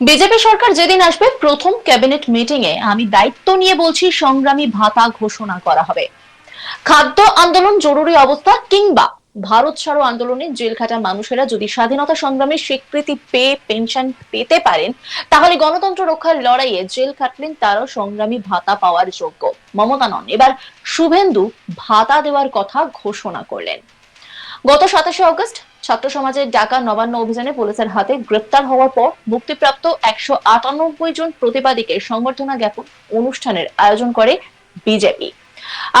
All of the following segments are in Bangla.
বিজেপি সরকার যেদিন আসবে প্রথম ক্যাবিনেট মিটিং এ, আমি দায়িত্ব নিয়ে বলছি, সংগ্রামী ভাতা ঘোষণা করা হবে। খাদ্য আন্দোলন, জরুরি অবস্থা, কিংবা ভারত ছাড়ো আন্দোলনে জেল খাটা মানুষেরা যদি স্বাধীনতা সংগ্রামের স্বীকৃতি পেয়ে পেনশন পেতে পারেন, তাহলে গণতন্ত্র রক্ষার লড়াইয়ে জেল খাটলেন তারাও সংগ্রামী ভাতা পাওয়ার যোগ্য। মমতা নন। এবার শুভেন্দু ভাতা দেওয়ার কথা ঘোষণা করলেন। গত সাতাশে অগস্ট ছাত্র সমাজের ডাকা নবান্ন অভিযানে পুলিশের হাতে গ্রেপ্তার হওয়ার পর মুক্তিপ্রাপ্ত একশো আটানব্বই জন প্রতিবাদীকে সংবর্ধনা জ্ঞাপন অনুষ্ঠানের আয়োজন করে বিজেপি।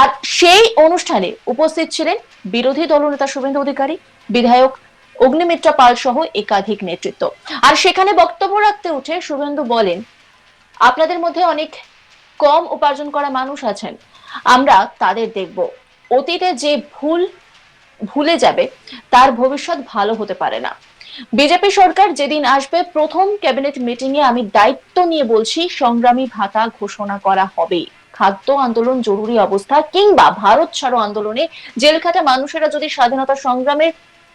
আর সেই অনুষ্ঠানে উপস্থিত ছিলেন বিরোধী দলনেতা শুভেন্দু অধিকারী, বিধায়ক অগ্নিমিত্রা পাল সহ একাধিক নেতৃত্ব। আর সেখানে বক্তব্য রাখতে উঠে শুভেন্দু বলেন, আপনাদের মধ্যে অনেক কম উপার্জন করা মানুষ আছেন। আমরা তাদের দেখব। অতীতে যে ভুল ভুলে যাবে, তার ভবিষ্যৎ ভালো হতে পারে না। বিজেপি সরকার যেদিন আসবে, প্রথম ক্যাবিনেট মিটিং এ আমি দায়িত্ব নিয়ে বলছি, সংগ্রামী ভাতা ঘোষণা করা হবে। খাদ্য আন্দোলন জরুরি অবস্থা, কিংবা ভারত ছাড়ো আন্দোলনে জেলখাটা মানুষেরা যদি স্বাধীনতা সংগ্রামের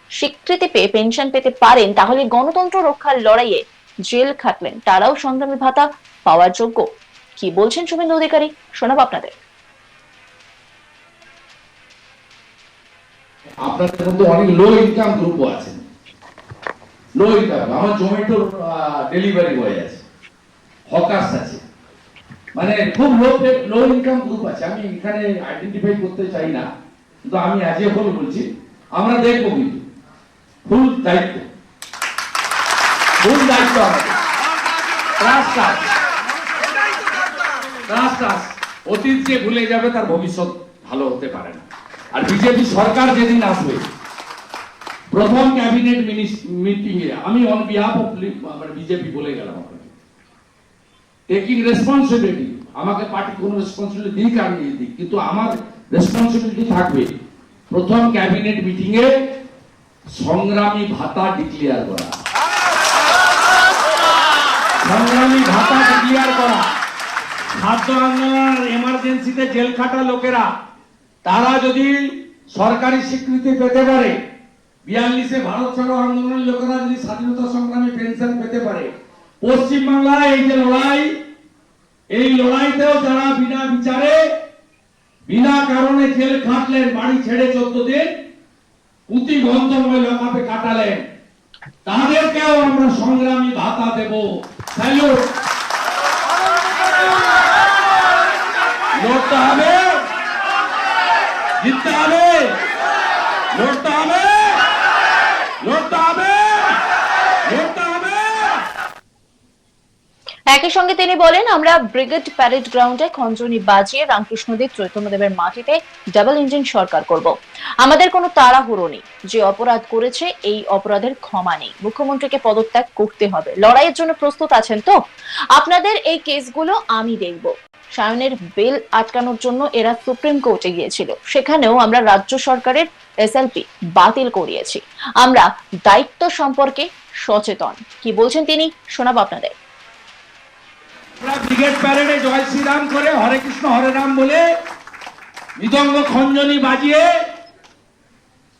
স্বীকৃতি পেয়ে, পেনশন পেতে পারেন, তাহলে গণতন্ত্র রক্ষার লড়াইয়ে জেল খাটলেন। তারাও সংগ্রামী ভাতা পাওয়ার যোগ্য। কি বলছেন শুভেন্দু অধিকারী? শোনাব আপনাদের। আপনাদের মধ্যে অনেক লো ইনকাম গ্রুপও আছেন লো ইনকাম আমার জোম্যাটোর ডেলিভারি বয় আছে। হকার্স আছে। মানে খুব লো লো ইনকাম গ্রুপ আছে। আমি এখানে আইডেন্টিফাই করতে চাই না। কিন্তু আমি অ্যাজ এ হোল বলছি, আমরা দেখব কিন্তু। ফুল দায়িত্ব। ফুল দায়িত্ব আমাদের। অতীত যে ভুলে যাবে, তার ভবিষ্যৎ ভালো হতে পারে না। আর বিজেপি সরকার যেদিন আসবে, প্রথম ক্যাবিনেট মিটিং এ আমি অন বিহাফ অফ আমার বিজেপি বলে গেলাম আপনাকে। টেকিং রেসপন্সিবিলিটি আমাকে পার্টি কোনো রেসপন্সিবিলিটি দিক আর দিক, কিন্তু আমার রেসপন্সিবিলিটি থাকবে প্রথম ক্যাবিনেট মিটিং এ সংগ্রামী ভাতা ডিক্লেয়ার করা। সংগ্রামী ভাতা ডিক্লেয়ার করা। খাদ্য আন্দোলন এমার্জেন্সিতে জেল খাটা লোকেরা তারা যদি সরকারি স্বীকৃতি পেতে পারে, বিয়াল্লিশে ভারত ছাড়ো আন্দোলনের লোকেরা যদি স্বাধীনতা সংগ্রামী পেনশন পেতে পারে, পশ্চিমবাংলায় এই যে লড়াই, এই লড়াইতেও যারা বিনা বিচারে, বিনা কারণে জেল খাটলেন, বাড়ি ছেড়ে চোদ্দ দিন পুঁতি গন্ধময় লকাপে কাটালেন, তাদেরকেও আমরা সংগ্রামী ভাতা দেব। স্যালুট! লড়তে হবে। জিততে হবে। লড়তে হবে। লড়তে হবে। একই সঙ্গে তিনি বলেন, আমরা ব্রিগেড প্যারেড গ্রাউন্ডে খঞ্জনি বাজিয়ে রামকৃষ্ণদেব চৈতন্যদেবের মাটিতে ডাবল ইঞ্জিন সরকার করব। আমাদের কোনো তাড়াহুড়ো নেই। যে অপরাধ করেছে, এই অপরাধের ক্ষমা নেই। মুখ্যমন্ত্রীকে পদত্যাগ করতে হবে। লড়াইয়ের জন্য প্রস্তুত আছেন তো? আপনাদের এই কেসগুলো আমি দেখব। সায়নের বেল আটকানোর জন্য এরা সুপ্রিম কোর্টে গিয়েছিল। সেখানেও আমরা রাজ্য সরকারের এসএলপি বাতিল করিয়েছি। আমরা দায়িত্ব সম্পর্কে সচেতন। কি বলছেন তিনি? শোনাবো আপনাদের। ব্রিগেড প্যারেডে জয় শ্রীরাম করে হরে কৃষ্ণ, হরে রাম বলে মৃদঙ্গ খঞ্জনি বাজিয়ে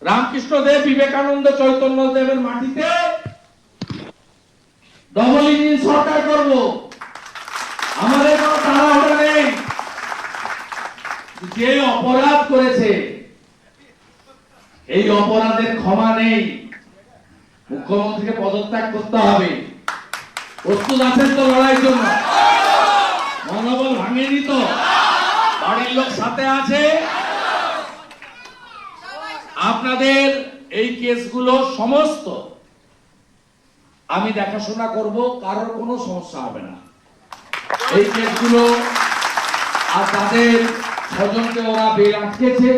রামকৃষ্ণ দেব, বিবেকানন্দ, চৈতন্য দেবের মাটিতে ডবল ইঞ্জিন সরকার করব আমাদের কোনো তাড়াহুড়ো নেই যে অপরাধ করেছে, এই অপরাধের ক্ষমা নেই। মুখ্যমন্ত্রীকে পদত্যাগ করতে হবে। প্রস্তুত আছেন তো লড়াইয়ের জন্য? মনোবল ভাঙেনি তো? বাড়ির লোক সাথে আছে? আপনাদের এই কেসগুলো সমস্ত আমি দেখাশোনা করব, কারোর কোনো সমস্যা হবে না। এই কেসগুলো আর তাদের স্বজনকে ওরা বেল আটকেছে।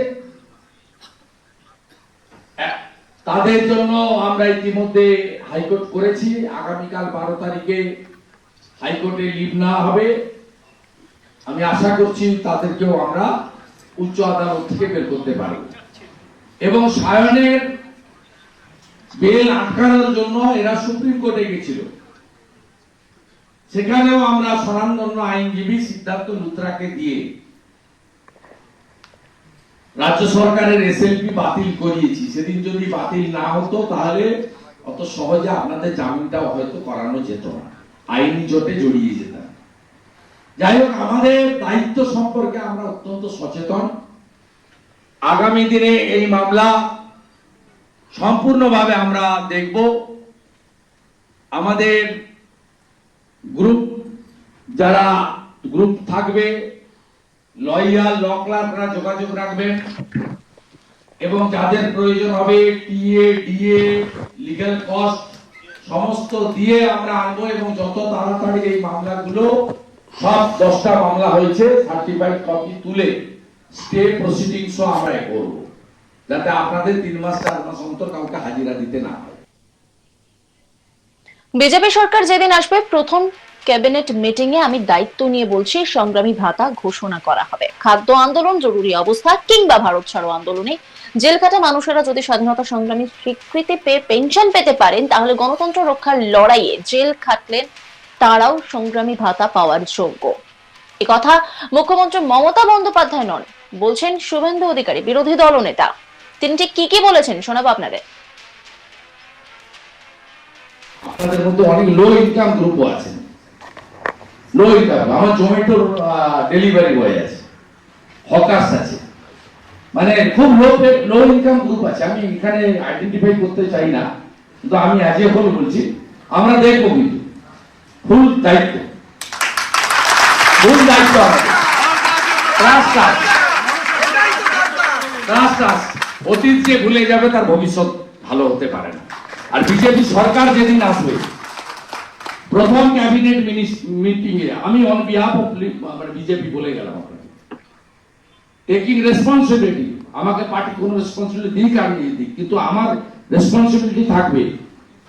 তাদের জন্য আমরা ইতিমধ্যে হাইকোর্ট করেছি। আগামীকাল বারো তারিখে হাইকোর্টে লিভ না হবে। আমি আশা করছি তাদেরকেও আমরা উচ্চ আদালত থেকে বের করতে পারব এবং সায়নের বেল আটকানোর জন্য এরা সুপ্রিম কোর্টে গেছিল। সেখানেও আমরা স্বনামধন্য আইনজীবী সিদ্ধার্থ লুত্রাকে দিয়ে রাজ্য সরকারের এসএলপি বাতিল করিয়েছি। সেদিন যদি বাতিল না হতো, তাহলে অত সহজে আপনাদের জামিনটাও হয়তো করানো যেত না। আইনি জোটে জড়িয়ে যেতাম। যাই হোক, আমাদের দায়িত্ব সম্পর্কে আমরা অত্যন্ত সচেতন। আগামী দিনে এই মামলা সম্পূর্ণভাবে আমরা দেখব। আমাদের গ্রুপ যারা গ্রুপ থাকবে লয়াল ল ক্লার্করা যোগাযোগ রাখবেন। এবং যাদের প্রয়োজন হবে টিএ, ডিএ লিগ্যাল কস্ট সমস্ত দিয়ে আমরা আনব এবং যত তাড়াতাড়ি এই মামলাগুলো, সব দশটা মামলা হয়েছে সার্টিফাইড কপি তুলে স্টে প্রসিডিংসও আমরা করব। যাতে আপনাদের তিন মাস, চার মাস অন্তর কাউকে হাজিরা দিতে না হয়। বিজেপি সরকার যেদিন আসবে, প্রথম ক্যাবিনেট মিটিং এ আমি দায়িত্ব নিয়ে বলছি, সংগ্রামী ভাতা ঘোষণা করা হবে। খাদ্য আন্দোলন, জরুরি অবস্থা কিংবা ভারত ছাড়ো আন্দোলনে। জেল কাটা মানুষেরা যদি স্বাধীনতা সংগ্রামী স্বীকৃতি পেয়ে পেনশন পেতে পারেন, তাহলে গণতন্ত্র রক্ষার লড়াইয়ে জেল খাটলেন তারাও সংগ্রামী ভাতা পাওয়ার যোগ্য। এ কথা মুখ্যমন্ত্রী মমতা বন্দ্যোপাধ্যায় নন, বলছেন শুভেন্দু অধিকারী, বিরোধী দলনেতা। তিনি ঠিক কি কি বলেছেন শোনাবো আপনাদের। আপনাদের মধ্যে অনেক লো ইনকাম গ্রুপও আছে লো ইনকাম আমার জোম্যাটোর ডেলিভারি বয় আছে। হকার্স আছে। মানে খুব লো লো ইনকাম গ্রুপ আছে। আমি এখানে আইডেন্টিফাই করতে চাই না, কিন্তু আমি আজ এখন বলছি, আমরা দেখব কিন্তু। ফুল দায়িত্ব। ফুল দায়িত্ব আমাদের। ট্রাস্ট আছে অতীত যে ভুলে যাবে, তার ভবিষ্যৎ ভালো হতে পারে না। আর বিজেপি সরকার যেদিন আসবে প্রথম ক্যাবিনেট মিটিং এ আমি অন বিহাফ অফ বিজেপি বলে গেলাম আপনাকে। টেকিং রেসপন্সিবিলিটি আমাকে পার্টি কোনো রেসপন্সিবিলিটি দিক আমি দিয়ে দিক, কিন্তু আমার রেসপন্সিবিলিটি থাকবে।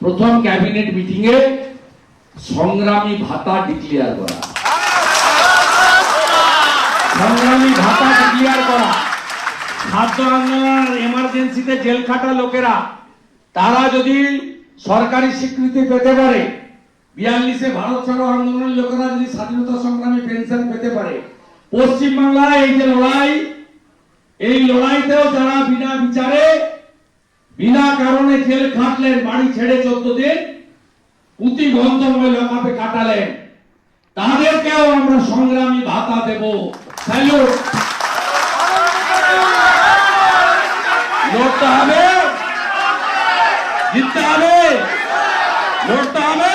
প্রথম ক্যাবিনেট মিটিং এ সংগ্রামী ভাতা ডিক্লেয়ার করা। সংগ্রামী ভাতা ডিক্লেয়ার করা। খাদ্য আন্দোলন এমার্জেন্সিতে জেল খাটা লোকেরা, তারা যদি সরকারি স্বীকৃতি পেতে পারে বিয়াল্লিশে ভারত ছাড়ো আন্দোলনের লোকেরা যদি স্বাধীনতা সংগ্রামী পেনশন পেতে পারে পশ্চিম বাংলায় এই যে লড়াই, এই লড়াইতেও যারা বিনা বিচারে, বিনা কারণে জেল খাটলেন, বাড়ি ছেড়ে চোদ্দ দিন পুঁতি গন্ধময় লকাপে কাটালেন, তাদেরকেও আমরা সংগ্রামী ভাতা দেব। লড়তে হবে, জিততে হবে লড়তে হবে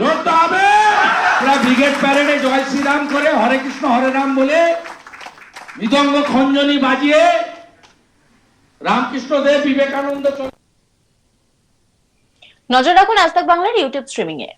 লড়তে হবে আমরা ব্রিগেড প্যারেডে জয় শ্রীরাম করে হরে কৃষ্ণ, হরে রাম বলে মৃদঙ্গ খঞ্জনি বাজিয়ে রামকৃষ্ণ দেব বিবেকানন্দ নজর রাখুন আজ বাংলার ইউটিউব স্ট্রিমিং এ